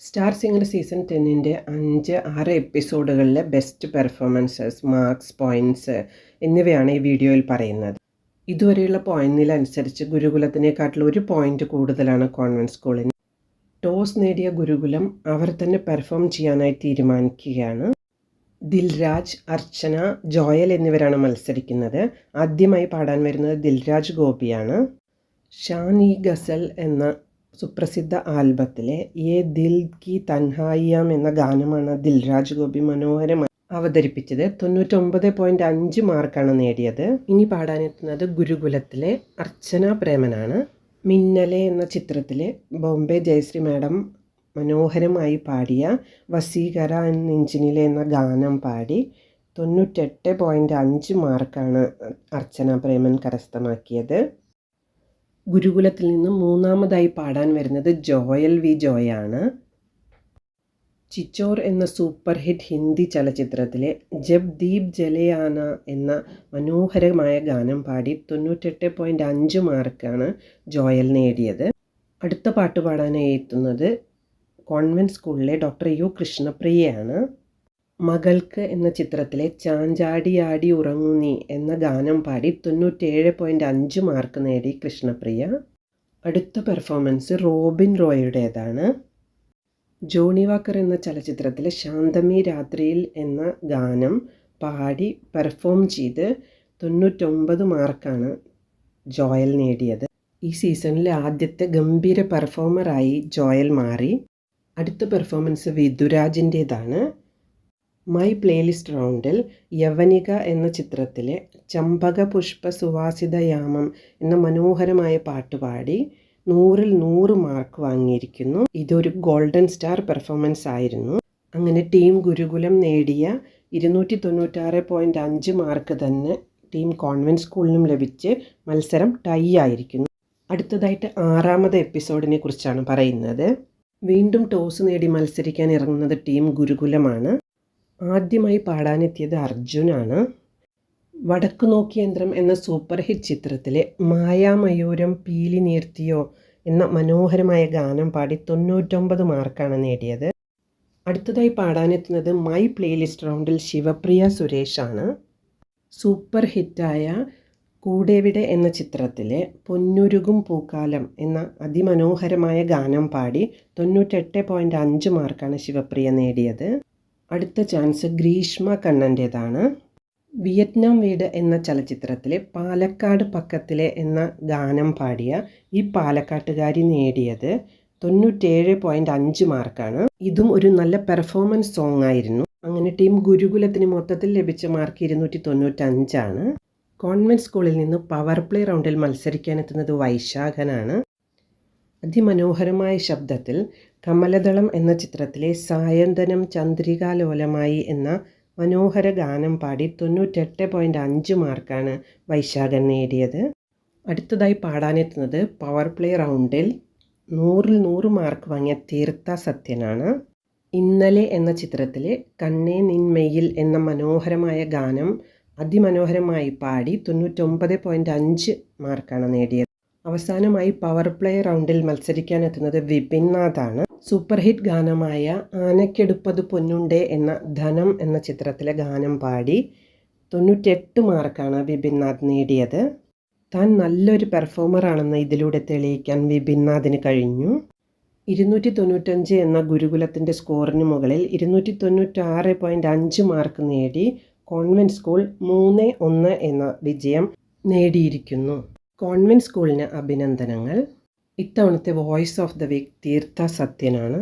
Star singer season ടെന്നിന്റെ അഞ്ച് ആറ് എപ്പിസോഡുകളിലെ ബെസ്റ്റ് പെർഫോമൻസസ് മാർക്സ് പോയിന്റ്സ് എന്നിവയാണ് ഈ വീഡിയോയിൽ പറയുന്നത്. ഇതുവരെയുള്ള പോയിന്റ് ഗുരുകുലത്തിനേക്കാട്ടിൽ ഒരു പോയിന്റ് കൂടുതലാണ് കോൺവെന്റ് സ്കൂളിന് ടോസ് നേടിയ ഗുരുകുലം അവർ തന്നെ പെർഫോം ചെയ്യാനായി തീരുമാനിക്കുകയാണ്. ദിൽരാജ് അർച്ചന ജോയൽ എന്നിവരാണ് മത്സരിക്കുന്നത്. ആദ്യമായി പാടാൻ വരുന്നത് ദിൽരാജ് ഗോപിയാണ്. ഷാനി ഗസൽ എന്ന സുപ്രസിദ്ധ ആൽബത്തിലെ യേ ദിൽ കി തൻഹായിയാം എന്ന ഗാനമാണ് ദിൽരാജ് ഗോപി മനോഹരമായി അവതരിപ്പിച്ചത്. തൊണ്ണൂറ്റൊമ്പത് പോയിന്റ് അഞ്ച് മാർക്കാണ് നേടിയത്. ഇനി പാടാനെത്തുന്നത് ഗുരുകുലത്തിലെ അർച്ചന പ്രേമനാണ്. മിന്നലെ എന്ന ചിത്രത്തിലെ ബോംബെ ജയശ്രീ മാഡം മനോഹരമായി പാടിയ വസീകര ഇഞ്ചിനിലെ എന്ന ഗാനം പാടി തൊണ്ണൂറ്റെട്ട് പോയിന്റ് അഞ്ച് മാർക്കാണ് അർച്ചന പ്രേമൻ കരസ്ഥമാക്കിയത്. ഗുരുകുലത്തിൽ നിന്ന് മൂന്നാമതായി പാടാൻ വരുന്നത് ജോയൽ വി ജോയാണ്. ചിച്ചോർ എന്ന സൂപ്പർ ഹിറ്റ് ഹിന്ദി ചലച്ചിത്രത്തിലെ ജബ് ദീപ് ജലയാന എന്ന മനോഹരമായ ഗാനം പാടി തൊണ്ണൂറ്റെട്ട് പോയിന്റ് അഞ്ച് മാർക്കാണ് ജോയൽ നേടിയത്. അടുത്ത പാട്ട് പാടാനായി എത്തുന്നത് കോൺവെന്റ് സ്കൂളിലെ ഡോക്ടർ യു കൃഷ്ണപ്രിയയാണ്. മകൾക്ക് എന്ന ചിത്രത്തിലെ ചാഞ്ചാടിയാടി ഉറങ്ങുന്നി എന്ന ഗാനം പാടി തൊണ്ണൂറ്റേഴ് പോയിന്റ് അഞ്ച് മാർക്ക് നേടി കൃഷ്ണപ്രിയ. അടുത്ത പെർഫോമൻസ് റോബിൻ റോയുടേതാണ്. ജോണി വാക്കർ എന്ന ചലച്ചിത്രത്തിലെ ശാന്തമി രാത്രിയിൽ എന്ന ഗാനം പാടി പെർഫോം ചെയ്ത് തൊണ്ണൂറ്റൊമ്പത് മാർക്കാണ് ജോയൽ നേടിയത്. ഈ സീസണിലെ ആദ്യത്തെ ഗംഭീര പെർഫോമറായി ജോയൽ മാറി. അടുത്ത പെർഫോമൻസ് വിദുരാജിന്റേതാണ് മൈ പ്ലേലിസ്റ്റ് റൗണ്ടിൽ യവനിക എന്ന ചിത്രത്തിലെ ചമ്പക പുഷ്പ സുവാസിതയാമം എന്ന മനോഹരമായ പാട്ട് പാടി നൂറിൽ നൂറ് മാർക്ക് വാങ്ങിയിരിക്കുന്നു. ഇതൊരു ഗോൾഡൻ സ്റ്റാർ പെർഫോമൻസ് ആയിരുന്നു. അങ്ങനെ ടീം ഗുരുകുലം നേടിയ ഇരുന്നൂറ്റി തൊണ്ണൂറ്റാറ് പോയിന്റ് അഞ്ച് മാർക്ക് തന്നെ ടീം കോൺവെന്റ് സ്കൂളിനും ലഭിച്ച് മത്സരം ടൈ ആയിരിക്കുന്നു. അടുത്തതായിട്ട് ആറാമത് എപ്പിസോഡിനെ കുറിച്ചാണ് പറയുന്നത്. വീണ്ടും ടോസ് നേടി മത്സരിക്കാൻ ഇറങ്ങുന്നത് ടീം ഗുരുകുലമാണ്. ആദ്യമായി പാടാനെത്തിയത് അർജുനാണ്. വടക്കു നോക്കി യന്ത്രം എന്ന സൂപ്പർ ഹിറ്റ് ചിത്രത്തിലെ മായാമയൂരം പീലി നീർത്തിയോ എന്ന മനോഹരമായ ഗാനം പാടി തൊണ്ണൂറ്റൊമ്പത് മാർക്കാണ് നേടിയത്. അടുത്തതായി പാടാനെത്തുന്നത് മൈ പ്ലേലിസ്റ്റ് റൗണ്ടിൽ ശിവപ്രിയ സുരേഷാണ്. സൂപ്പർ ഹിറ്റായ കൂടെവിടെ എന്ന ചിത്രത്തിലെ പൊന്നുരുകും പൂക്കാലം എന്ന അതിമനോഹരമായ ഗാനം പാടി തൊണ്ണൂറ്റെട്ട് പോയിന്റ് അഞ്ച് മാർക്കാണ് ശിവപ്രിയ നേടിയത്. അടുത്ത ചാൻസ് ഗ്രീഷ്മ കണ്ണന്റേതാണ് വിയറ്റ്നാം വീട് എന്ന ചലച്ചിത്രത്തിലെ പാലക്കാട് പക്കത്തിലെ എന്ന ഗാനം പാടിയ ഈ പാലക്കാട്ടുകാരി നേടിയത് തൊണ്ണൂറ്റേഴ് പോയിന്റ് അഞ്ച് മാർക്കാണ്. ഇതും ഒരു നല്ല പെർഫോമൻസ് സോങ് ആയിരുന്നു. അങ്ങനെ ടീം ഗുരുകുലത്തിന് മൊത്തത്തിൽ ലഭിച്ച മാർക്ക് ഇരുന്നൂറ്റി തൊണ്ണൂറ്റഞ്ചാണ് കോൺവെന്റ് സ്കൂളിൽ നിന്ന് പവർ പ്ലേ റൗണ്ടിൽ മത്സരിക്കാനെത്തുന്നത് വൈശാഖനാണ്. അതിമനോഹരമായ ശബ്ദത്തിൽ കമലദളം എന്ന ചിത്രത്തിലെ സായന്തനം ചന്ദ്രികാലോലമായി എന്ന മനോഹര ഗാനം പാടി തൊണ്ണൂറ്റെട്ട് പോയിന്റ് അഞ്ച് മാർക്കാണ് വൈശാഖൻ നേടിയത്. അടുത്തതായി പാടാനെത്തുന്നത് പവർ പ്ലേ റൗണ്ടിൽ നൂറിൽ നൂറ് മാർക്ക് വാങ്ങിയ തീർത്ഥ സത്യനാണ്. ഇന്നലെ എന്ന ചിത്രത്തിലെ കണ്ണേ നിന്മയിൽ എന്ന മനോഹരമായ ഗാനം അതിമനോഹരമായി പാടി തൊണ്ണൂറ്റൊമ്പത് പോയിന്റ് അഞ്ച് മാർക്കാണ് നേടിയത്. അവസാനമായി പവർ പ്ലേ റൗണ്ടിൽ മത്സരിക്കാനെത്തുന്നത് വിപിൻ നാഥാണ്. സൂപ്പർ ഹിറ്റ് ഗാനമായ ആനക്കെടുപ്പത് പൊന്നുണ്ടേ എന്ന ധനം എന്ന ചിത്രത്തിലെ ഗാനം പാടി തൊണ്ണൂറ്റെട്ട് മാർക്കാണ് വിപിൻ നാഥ് നേടിയത്. താൻ നല്ലൊരു പെർഫോമറാണെന്ന് ഇതിലൂടെ തെളിയിക്കാൻ വിപിൻ നാഥിന് കഴിഞ്ഞു. ഇരുന്നൂറ്റി തൊണ്ണൂറ്റഞ്ച് എന്ന ഗുരുകുലത്തിന്റെ സ്കോറിന് മുകളിൽ ഇരുന്നൂറ്റി തൊണ്ണൂറ്റാറ് പോയിന്റ് അഞ്ച് മാർക്ക് നേടി കോൺവെന്റ് സ്കൂൾ മൂന്ന് ഒന്ന് എന്ന വിജയം നേടിയിരിക്കുന്നു. കോൺവെന്റ് സ്കൂളിന് അഭിനന്ദനങ്ങൾ. ഇത്തവണത്തെ voice of the week Theertha സത്യനാണ്.